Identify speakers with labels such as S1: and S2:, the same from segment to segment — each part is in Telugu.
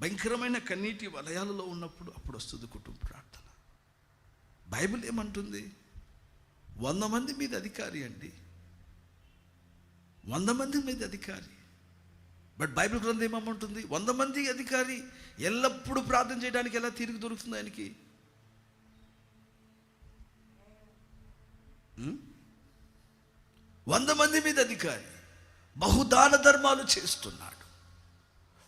S1: భయంకరమైన కన్నీటి వలయాలలో ఉన్నప్పుడు అప్పుడు వస్తుంది కుటుంబ ప్రార్థన. బైబిల్ ఏమంటుంది? వంద మంది మీద అధికారి అండి. వంద మంది మీద అధికారి. బట్ బైబిల్ గ్రంథం ఏమంటుంది? వంద మంది అధికారి ఎల్లప్పుడూ ప్రార్థన చేయడానికి ఎలా తీరిక దొరుకుతుంది ఆయనకి? వంద మంది మీద అధికారి బహుదాన ధర్మాలు చేస్తున్నాడు.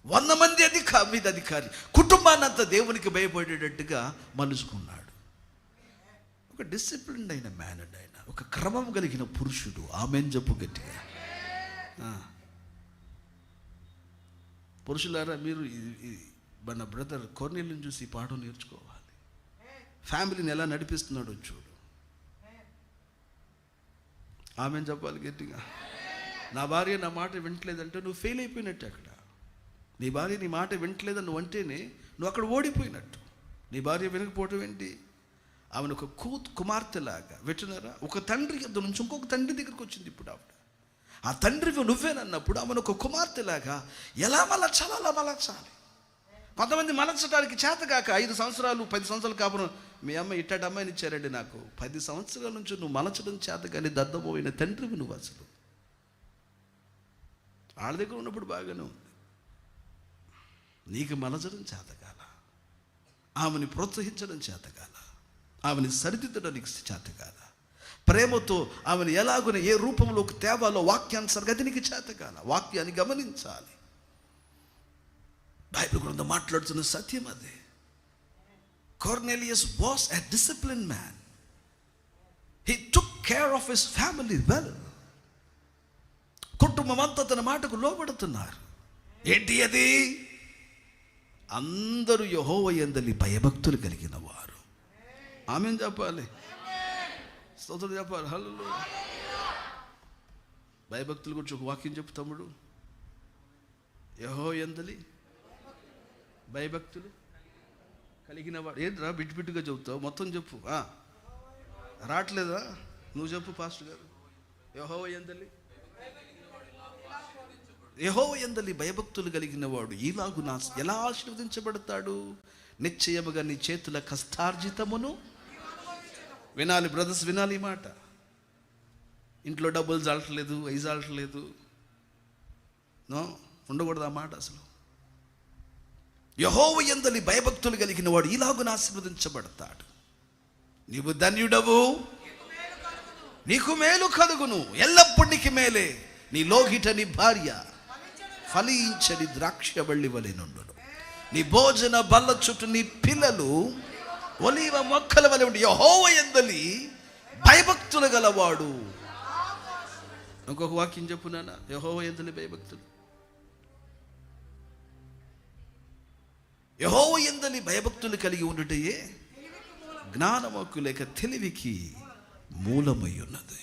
S1: వంద మంది అధిక మీద అధికారి. కుటుంబాన్నంతా దేవునికి భయపడేటట్టుగా మలుచుకున్నాడు. ఒక డిసిప్లిన్ అయిన మేనడ్ ఆయన. ఒక క్రమం కలిగిన పురుషుడు. ఆమెను చెప్పు గట్టిగా. పురుషులారా మీరు మన బ్రదర్ కొర్నీలను చూసి ఈ పాఠం నేర్చుకోవాలి. ఫ్యామిలీని ఎలా నడిపిస్తున్నాడో చూడు. ఆమెను చెప్పాలి గట్టిగా. నా భార్య నా మాట వింటలేదంటే నువ్వు ఫెయిల్ అయిపోయినట్టు అక్కడ. నీ భార్య నీ మాట వింటలేదని నువ్వు అంటేనే నువ్వు అక్కడ ఓడిపోయినట్టు. నీ భార్య వినకపోవటం ఏంటి? ఆమెను ఒక కూ కుమార్తెలాగా వెట్టినారా? ఒక తండ్రి నుంచి ఇంకొక తండ్రి దగ్గరికి వచ్చింది ఇప్పుడు ఆవిడ. ఆ తండ్రివి నువ్వేనన్నప్పుడు ఆమెను ఒక కుమార్తెలాగా ఎలా మలచాలి అలా మలచాలి? కొంతమంది మలచడానికి చేతగాక ఐదు సంవత్సరాలు పది సంవత్సరాలు కాపురం. మీ అమ్మ ఇట్టటి అమ్మాయిని ఇచ్చారండి నాకు. పది సంవత్సరాల నుంచి నువ్వు మలచడం చేత కానీ దద్దబోయిన తండ్రివి నువ్వు అసలు. వాళ్ళ దగ్గర ఉన్నప్పుడు బాగానే ఉంది. నీకు మలచడం చేతగాల ఆమెని ప్రోత్సహించడం చేతగాల ఆమెని సరిదిద్దడం నీకు చేతగాల ప్రేమతో ఆమెను ఎలాగున ఏ రూపంలోకి తేవాలో వాక్యాన్ని నీకు చేతగాల వాక్యాన్ని గమనించాలి. బైబిల్ గ్రంథం మాట్లాడుతున్న సత్యం అదే. Cornelius was a discipline man. He took care of his family well కుటుంబం అంతా తన మాటకు లోబడుతున్నారు. ఏంటి అది? అందరూ యహోవ యందలి భయభక్తులు కలిగిన వారు ఆమె చెప్పాలి? స్తోత్రం చెప్పాలి? హలో భయభక్తుల గురించి ఒక వాక్యం చెప్పు తమ్ముడు. యహో ఎందలి భయభక్తులు కలిగిన వాడు ఏంట్రా బిట్టు బిట్టుగా చెబుతావు? మొత్తం చెప్పు. రావట్లేదా? నువ్వు చెప్పు పాస్టర్ గారు. యహో ఎందలి యహోవ ఎందలి భయభక్తులు కలిగిన వాడు ఈలాగు నా ఎలా ఆశీర్వదించబడతాడు? నిశ్చయముగా నీ చేతుల కష్టార్జితమును వినాలి బ్రదర్స్ వినాలి మాట. ఇంట్లో డబ్బులు జాలట్లేదు అవి చాలట్లేదు నో ఉండకూడదు ఆ మాట అసలు. యహోవ ఎందలి భయభక్తులు కలిగిన వాడు ఇలాగున ఆశీర్వదించబడతాడు. నీవు ధన్యుడవు. నీకు మేలు కలుగును. ఎల్లప్పుడు మేలే. నీ లోగిట నీ భార్య. ఫలించని ద్రాక్షవల్లి వలె నుండును. నీ భోజన బల్ల చుట్టూ నీ పిల్లలు ఒలివ మొక్కల వలె ఉండి యహోవ ఎందలి భయభక్తులు గలవాడు. ఇంకొక వాక్యం చెప్పు నాన్న. యహోవ ఎందలి భయభక్తులు. యహోవ ఎందలి భయభక్తులు కలిగి ఉండుటయే జ్ఞానమక్కు లేక తెలివికి మూలమై ఉన్నది.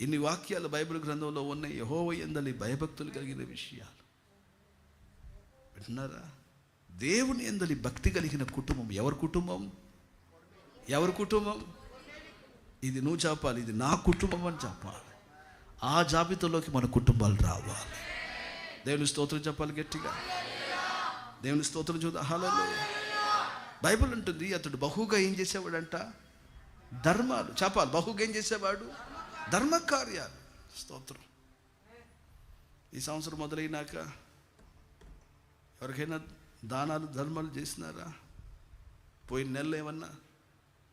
S1: ఇన్ని వాక్యాలు బైబిల్ గ్రంథంలో ఉన్నాయి? యహోవ ఎందలి భయభక్తులు కలిగిన విషయాలు. వింటున్నారా? దేవుని ఎందలి భక్తి కలిగిన కుటుంబం ఎవరి కుటుంబం? ఎవరి కుటుంబం? ఇది నువ్వు చెప్పాలి ఇది నా కుటుంబం అని చెప్పాలి ఆ జాబితాలోకి మన కుటుంబాలు రావాలి. దేవుని స్తోత్రం చెప్పాలి గట్టిగా. దేవుని స్తోత్రం చూద్దాం. హలో బైబిల్ ఉంటుంది అతడు బహుగా ఏం చేసేవాడంట? ధర్మాలు. చెప్పాలి బహుగా ఏం చేసేవాడు? ధర్మ కార్యాలు స్తోత్రం. ఈ సంవత్సరం మొదలైనాక ఎవరికైనా దానాలు ధర్మాలు చేసినారా? పోయిన నెలలు ఏమన్నా?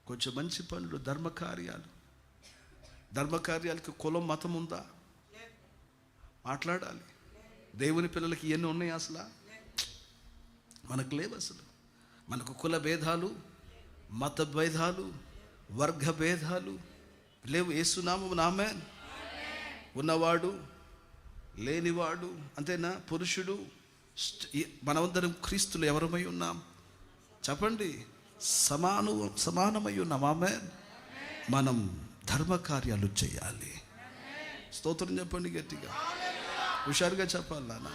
S1: కొంచెం మంచి పనులు ధర్మ కార్యాలు ధర్మ కార్యాలకి కులం మతం ఉందా? మాట్లాడాలి. దేవుని పిల్లలకి ఇవన్నీ ఉన్నాయి అసలు? మనకు లేవు అసలు. మనకు కుల భేదాలు మత భేదాలు వర్గ భేదాలు లేవు ఏసునామం నామే ఉన్నవాడు లేనివాడు అంతేనా? పురుషుడు మనమందరం క్రీస్తులు ఎవరమై ఉన్నాం? చెప్పండి. సమాను సమానమై ఉన్నాం ఆమె మనం ధర్మకార్యాలు చేయాలి. స్తోత్రం చెప్పండి గట్టిగా. హుషారుగా చెప్పాలి నాన్న.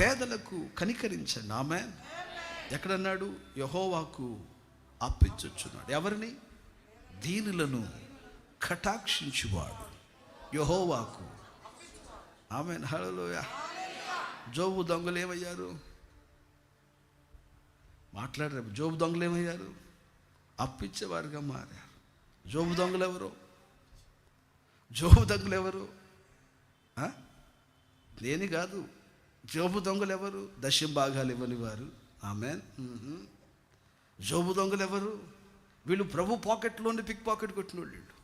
S1: పేదలకు కనికరించండి ఆమె ఎక్కడన్నాడు? యహోవాకు అప్పించొచ్చున్నాడు. ఎవరిని? దీనులను కటాక్షించువాడు. యహోవాకు. ఆమె హలోయ జోబు దొంగలు ఏమయ్యారు? మాట్లాడారు. జోబు దొంగలు ఏమయ్యారు? అప్పిచ్చేవారుగా మారారు. జోబు దొంగలు ఎవరు? జోబు దొంగలు ఎవరు? ఆ? నేను కాదు. జోబు దొంగలు ఎవరు? దశం భాగాలు ఇవ్వని వారు. ఆమె జోబు దొంగలు ఎవరు? వీళ్ళు ప్రభు పాకెట్లోని పిక్ పాకెట్ కొట్టిన వాళ్ళు.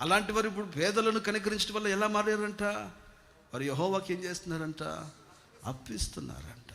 S1: అలాంటి వారు ఇప్పుడు పేదలను కనికరించడం వల్ల ఎలా మారారంట? వారు యహోవాకి ఏం చేస్తున్నారంట? అప్పిస్తున్నారంట.